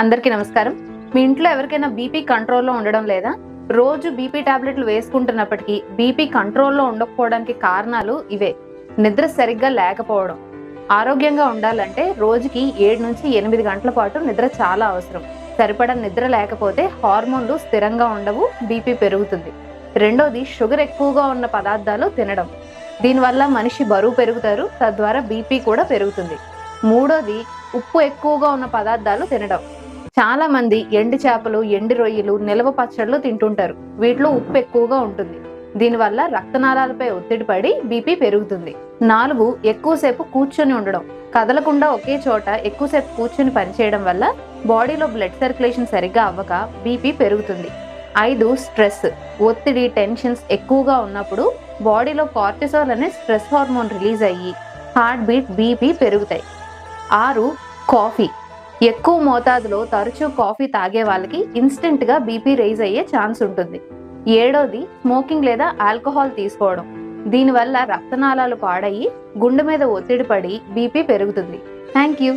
అందరికీ నమస్కారం. మీ ఇంట్లో ఎవరికైనా బీపీ కంట్రోల్లో ఉండడం లేదా? రోజు బీపీ టాబ్లెట్లు వేసుకుంటున్నప్పటికీ బీపీ కంట్రోల్లో ఉండకపోవడానికి కారణాలు ఇవే. నిద్ర సరిగ్గా లేకపోవడం. ఆరోగ్యంగా ఉండాలంటే రోజుకి ఏడు నుంచి ఎనిమిది గంటల పాటు నిద్ర చాలా అవసరం. సరిపడా నిద్ర లేకపోతే హార్మోన్లు స్థిరంగా ఉండవు బీపీ పెరుగుతుంది. రెండోది షుగర్ ఎక్కువగా ఉన్న పదార్థాలు తినడం. దీనివల్ల మనిషి బరువు పెరుగుతారు తద్వారా బీపీ కూడా పెరుగుతుంది. మూడోది ఉప్పు ఎక్కువగా ఉన్న పదార్థాలు తినడం. చాలా మంది ఎండు చేపలు ఎండి రొయ్యలు నిల్వ పచ్చళ్ళు తింటుంటారు. వీటిలో ఉప్పు ఎక్కువగా ఉంటుంది. దీనివల్ల రక్తనాళాలపై ఒత్తిడి పడి బీపీ పెరుగుతుంది. నాలుగు ఎక్కువసేపు కూర్చొని ఉండడం. కదలకుండా ఒకే చోట ఎక్కువసేపు కూర్చొని పనిచేయడం వల్ల బాడీలో బ్లడ్ సర్క్యులేషన్ సరిగ్గా అవ్వక బీపీ పెరుగుతుంది. ఐదు స్ట్రెస్. ఒత్తిడి టెన్షన్స్ ఎక్కువగా ఉన్నప్పుడు బాడీలో కార్టిసాల్ అనే స్ట్రెస్ హార్మోన్ రిలీజ్ అయ్యి హార్ట్ బీట్ బీపీ పెరుగుతాయి. ఆరు కాఫీ. ఎక్కువ మోతాదులో తరచూ కాఫీ తాగే వాళ్ళకి ఇన్స్టెంట్గా బీపీ రైజ్ అయ్యే ఛాన్స్ ఉంటుంది. ఏడోది స్మోకింగ్ లేదా ఆల్కహాల్ తీసుకోవడం. దీనివల్ల రక్తనాళాలు పాడయి గుండె మీద ఒత్తిడి పడి బీపీ పెరుగుతుంది. Thank you